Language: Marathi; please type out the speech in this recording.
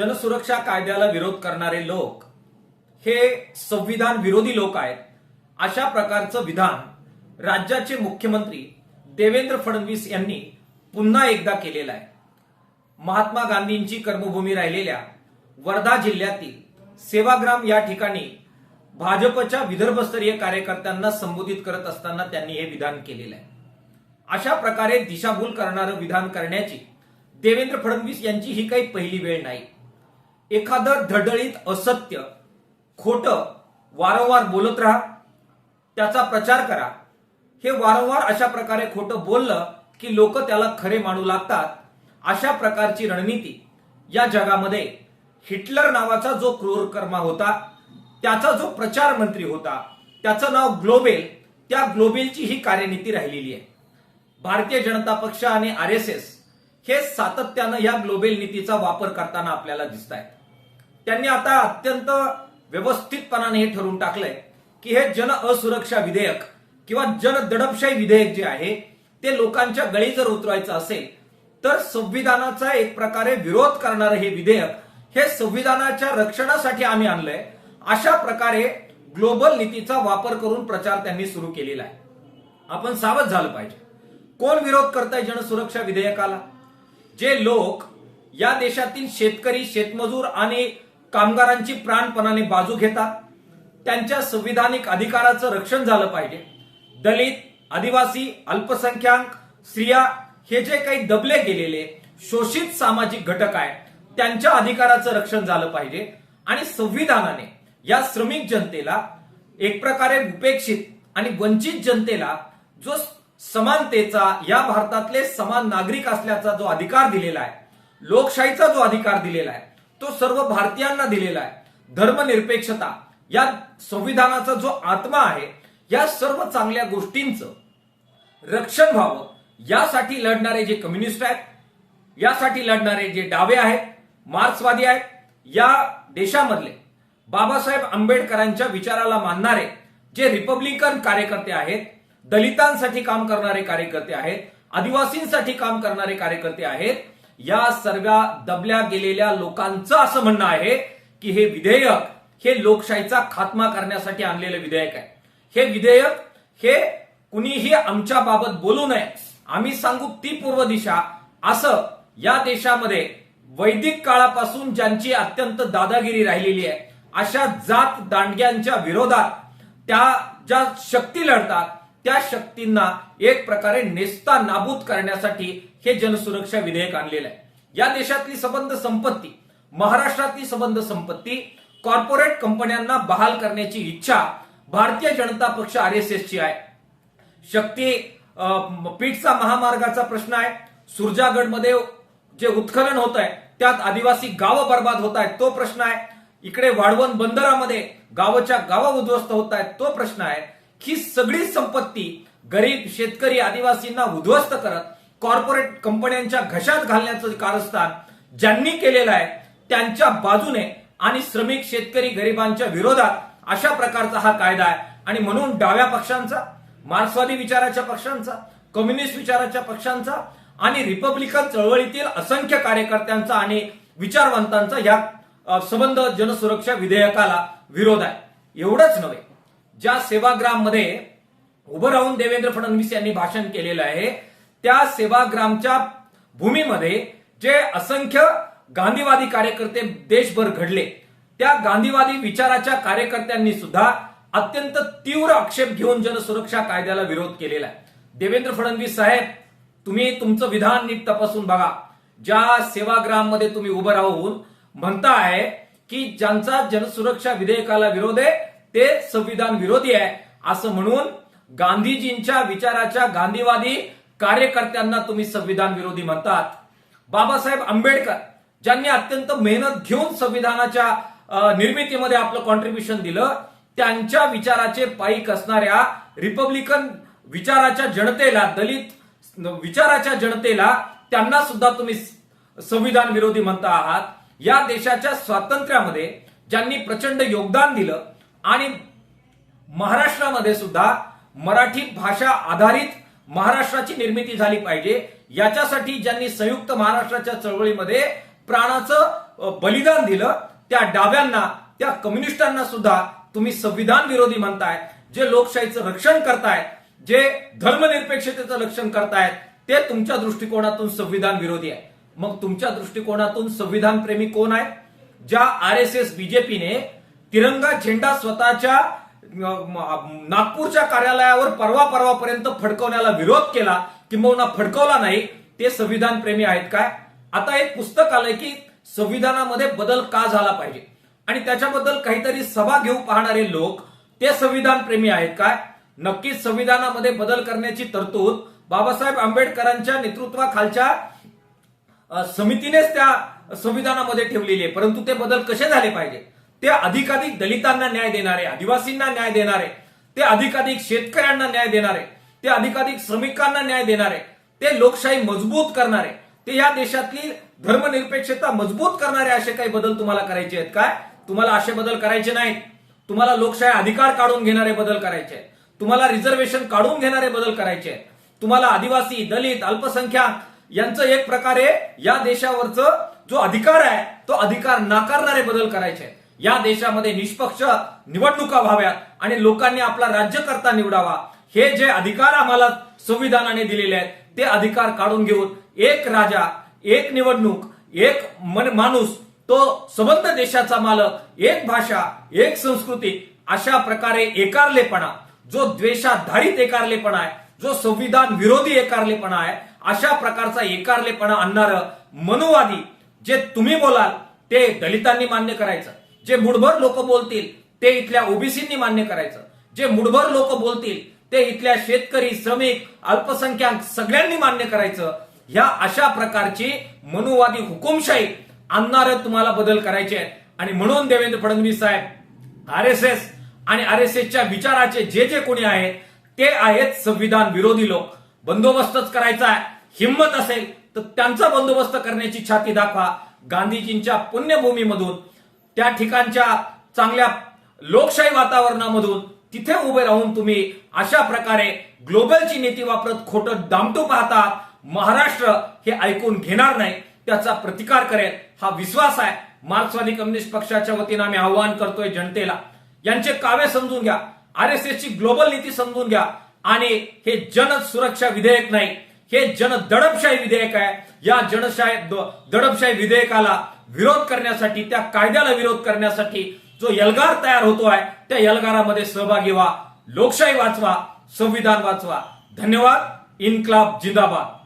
जनसुरक्षा कायद्याला विरोध करणारे लोक हे संविधान विरोधी लोक आहेत. अशा प्रकारचं विधान राज्याचे मुख्यमंत्री देवेंद्र फडणवीस यांनी पुन्हा एकदा केलेलं आहे. महात्मा गांधींची कर्मभूमी राहिलेल्या वर्धा जिल्ह्यातील सेवाग्राम या ठिकाणी भाजपच्या विदर्भस्तरीय कार्यकर्त्यांना संबोधित करत असताना त्यांनी हे विधान केलेलं आहे. अशा प्रकारे दिशाभूल करणारं विधान करण्याची देवेंद्र फडणवीस यांची ही काही पहिली वेळ नाही. एखादं धडळीत असत्य खोट वारंवार बोलत राहा त्याचा प्रचार करा. हे वारंवार अशा प्रकारे खोटं बोललं की लोक त्याला खरे मानू लागतात. अशा प्रकारची रणनीती या जगामध्ये हिटलर नावाचा जो क्रूरकर्मा होता त्याचा जो प्रचार मंत्री होता त्याचं नाव ग्लोबेल त्या ग्लोबेलची ही कार्यनीती राहिलेली आहे. भारतीय जनता पक्ष आणि आर एस एस हे सातत्यानं या ग्लोबेल नीतीचा वापर करताना आपल्याला दिसत आहेत त्यांनी आता अत्यंत व्यवस्थितपणाने हे ठरवून टाकलंय की हे जन असुरक्षा विधेयक किंवा जन दडपशाही विधेयक जे आहे ते लोकांच्या गळी जर उतरवायचं असेल तर संविधानाचा एक प्रकारे विरोध करणारं हे विधेयक हे संविधानाच्या रक्षणासाठी आम्ही आणलंय. अशा प्रकारे ग्लोबल नीतीचा वापर करून प्रचार त्यांनी सुरू केलेला आहे. आपण सावध झालं पाहिजे. कोण विरोध करताय जनसुरक्षा विधेयकाला? जे लोक या देशातील शेतकरी शेतमजूर आणि कामगारांची प्राणपणाने बाजू घेतात त्यांच्या संविधानिक अधिकाराचं रक्षण झालं पाहिजे. दलित आदिवासी अल्पसंख्याक स्त्रिया हे जे काही दबले गेलेले शोषित सामाजिक घटक आहेत त्यांच्या अधिकाराचं रक्षण झालं पाहिजे. आणि संविधानाने या श्रमिक जनतेला एक प्रकारे उपेक्षित आणि वंचित जनतेला जो समानतेचा या भारतातले समान नागरिक असल्याचा जो अधिकार दिलेला आहे लोकशाहीचा जो अधिकार दिलेला आहे तो सर्व भारतीयांना दिलेला आहे. धर्मनिरपेक्षता या संविधानाचा जो आत्मा आहे या सर्व चांगल्या गोष्टींचं रक्षण व्हावं. यासाठी लढणारे जे कम्युनिस्ट आहेत यासाठी लढणारे जे डावे आहेत मार्क्सवादी आहेत या देशामधले बाबासाहेब आंबेडकरांच्या विचाराला मानणारे जे रिपब्लिकन कार्यकर्ते आहेत दलितांसाठी काम करणारे कार्यकर्ते आहेत आदिवासींसाठी काम करणारे कार्यकर्ते आहेत या सर्व दबल्या गेलेल्या लोकांचं असं म्हणणं आहे की हे विधेयक हे लोकशाहीचा खात्मा करण्यासाठी आणलेलं विधेयक आहे. हे विधेयक हे कुणीही आमच्या बाबत बोलू नये. आम्ही सांगू ती पूर्व दिशा. असं या देशामध्ये वैदिक काळापासून ज्यांची अत्यंत दादागिरी राहिलेली आहे अशा जात दांडग्यांच्या विरोधात त्या ज्या शक्ती लढतात त्या शक्तींना एक प्रकारे नेस्ता नाबूद करण्यासाठी हे जनसुरक्षा विधेयक आणलेलं आहे. या देशातली संबंध संपत्ती महाराष्ट्रातली संबंध संपत्ती कॉर्पोरेट कंपन्यांना बहाल करण्याची इच्छा भारतीय जनता पक्ष आर एस एसची आहे. शक्ती पीठचा महामार्गाचा प्रश्न आहे. सुरजागडमध्ये जे उत्खनन होत आहे त्यात आदिवासी गावं बर्बाद होत आहेत तो प्रश्न आहे. इकडे वाढवण बंदरामध्ये गावाच्या गावा उद्ध्वस्त होत आहेत तो प्रश्न आहे. ही सगळी संपत्ती गरीब शेतकरी आदिवासींना उद्ध्वस्त करत कॉर्पोरेट कंपन्यांच्या घशात घालण्याचं कारस्थान ज्यांनी केलेलं आहे त्यांच्या बाजूने आणि श्रमिक शेतकरी गरिबांच्या विरोधात अशा प्रकारचा हा कायदा आहे. आणि म्हणून डाव्या पक्षांचा मार्क्सवादी विचाराच्या पक्षांचा कम्युनिस्ट विचाराच्या पक्षांचा आणि रिपब्लिकन चळवळीतील असंख्य कार्यकर्त्यांचा आणि विचारवंतांचा या संबंध जनसुरक्षा विधेयकाला विरोध आहे. एवढंच नव्हे. ज्या सेवाग्राममध्ये उभं राहून देवेंद्र फडणवीस यांनी भाषण केलेलं आहे त्या सेवाग्रामच्या भूमीमध्ये जे असंख्य गांधीवादी कार्यकर्ते देशभर घडले त्या गांधीवादी विचाराच्या कार्यकर्त्यांनी सुद्धा अत्यंत तीव्र आक्षेप घेऊन जनसुरक्षा कायद्याला विरोध केलेला आहे. देवेंद्र फडणवीस साहेब तुम्ही तुमचं विधान नीट तपासून बघा. ज्या सेवाग्राममध्ये तुम्ही उभं राहून म्हणताय की ज्यांचा जनसुरक्षा विधेयकाला विरोध आहे ते संविधान विरोधी आहे. असं म्हणून गांधीजींच्या विचाराच्या गांधीवादी कार्यकर्त्यांना तुम्ही संविधान विरोधी म्हणतात. बाबासाहेब आंबेडकर ज्यांनी अत्यंत मेहनत घेऊन संविधानाच्या निर्मितीमध्ये आपलं कॉन्ट्रीब्युशन दिलं त्यांच्या विचाराचे पायिक असणाऱ्या रिपब्लिकन विचाराच्या जनतेला दलित विचाराच्या जनतेला त्यांना सुद्धा तुम्ही संविधान विरोधी म्हणता आहात. या देशाच्या स्वातंत्र्यामध्ये ज्यांनी प्रचंड योगदान दिलं आणि महाराष्ट्रामध्ये सुद्धा मराठी भाषा आधारित महाराष्ट्राची निर्मिती झाली पाहिजे. याच्यासाठी ज्यांनी संयुक्त महाराष्ट्राच्या चळवळीमध्ये प्राणाचं बलिदान दिलं त्या डाव्यांना त्या कम्युनिस्टांना सुद्धा तुम्ही संविधान विरोधी म्हणताय जे लोकशाहीचं रक्षण करतायत जे धर्मनिरपेक्षतेचं रक्षण करतायत ते तुमच्या दृष्टिकोनातून संविधान विरोधी आहे. मग तुमच्या दृष्टिकोनातून संविधान प्रेमी कोण आहे? ज्या आर एस एस बीजेपीने तिरंगा झेंडा स्वतःच्या नागपूरच्या कार्यालयावर परवा परवापर्यंत फडकवण्याला विरोध केला. किंबहुना फडकवला नाही. ते संविधान प्रेमी आहेत काय? आता एक पुस्तक आलंय की संविधानामध्ये बदल का झाला पाहिजे? आणि त्याच्याबद्दल काहीतरी सभा घेऊ पाहणारे लोक ते संविधान प्रेमी आहेत काय? नक्कीच संविधानामध्ये बदल करण्याची तरतूद बाबासाहेब आंबेडकरांच्या नेतृत्वाखालच्या समितीनेच त्या संविधानामध्ये ठेवलेली आहे. परंतु ते बदल कसे झाले पाहिजे? ते अधिकाधिक दलितांना न्याय देणारे आदिवासींना न्याय देणारे ते अधिकाधिक शेतकऱ्यांना न्याय देणारे ते अधिकाधिक श्रमिकांना न्याय देणारे ते लोकशाही मजबूत करणारे ते या देशातली धर्मनिरपेक्षता मजबूत करणारे असे काही बदल तुम्हाला करायचे आहेत काय? तुम्हाला असे बदल करायचे नाहीत. तुम्हाला लोकशाही अधिकार काढून घेणारे बदल करायचे आहेत. तुम्हाला रिझर्वेशन काढून घेणारे बदल करायचे आहेत. तुम्हाला आदिवासी दलित अल्पसंख्याक यांचं एक प्रकारे या देशावरचं जो अधिकार आहे तो अधिकार नाकारणारे बदल करायचे आहेत. या देशामध्ये निष्पक्ष निवडणुका व्हाव्यात आणि लोकांनी आपला राज्यकर्ता निवडावा. हे जे अधिकार आम्हाला संविधानाने दिलेले आहेत ते अधिकार काढून घेऊन एक राजा एक निवडणूक एक मन- माणूस तो सबंध देशाचा मालक एक भाषा एक संस्कृती अशा प्रकारे एकारलेपणा जो द्वेषाधारित एकारलेपणा आहे जो संविधान विरोधी एकारलेपणा आहे अशा प्रकारचा एकारलेपणा आणणारं मनुवादी जे तुम्ही बोलाल ते दलितांनी मान्य करायचं. जे मुठभर लोक बोलतील ते इथल्या ओबीसींनी मान्य करायचं. जे मुठभर लोक बोलतील ते इथल्या शेतकरी श्रमिक अल्पसंख्याक सगळ्यांनी मान्य करायचं. ह्या अशा प्रकारची मनुवादी हुकुमशाही आणणार तुम्हाला बदल करायचे आहेत. आणि म्हणून Devendra Fadnavis saheb R S S आणि आर एस एसच्या विचाराचे जे जे कोणी आहेत ते आहेत संविधान विरोधी लोक. बंदोबस्तच करायचा आहे. हिंमत असेल तर त्यांचा बंदोबस्त करण्याची छाती दाखवा. गांधीजींच्या पुण्यभूमीमधून त्या ठिकाणच्या चांगल्या लोकशाही वातावरणामधून तिथे उभे राहून तुम्ही अशा प्रकारे ग्लोबलची नीती वापरत खोटं दामटू पाहता महाराष्ट्र हे ऐकून घेणार नाही त्याचा प्रतिकार करेल. हा विश्वास आहे. मार्क्सवादी कम्युनिस्ट पक्षाच्या वतीनं आम्ही आव्हान करतोय जनतेला. यांचे काव्य समजून घ्या. आर एस ची ग्लोबल नीती समजून घ्या. आणि हे जन सुरक्षा विधेयक नाही हे जन दडपशाही विधेयक आहे. या जनशाही दडपशाही विधेयकाला विरोध करण्यासाठी त्या कायद्याला विरोध करण्यासाठी जो यलगार तयार होतो आहे त्या यलगारामध्ये सहभागी व्हा. लोकशाही वाचवा संविधान वाचवा. धन्यवाद. इन्क्लाब जिंदाबाद.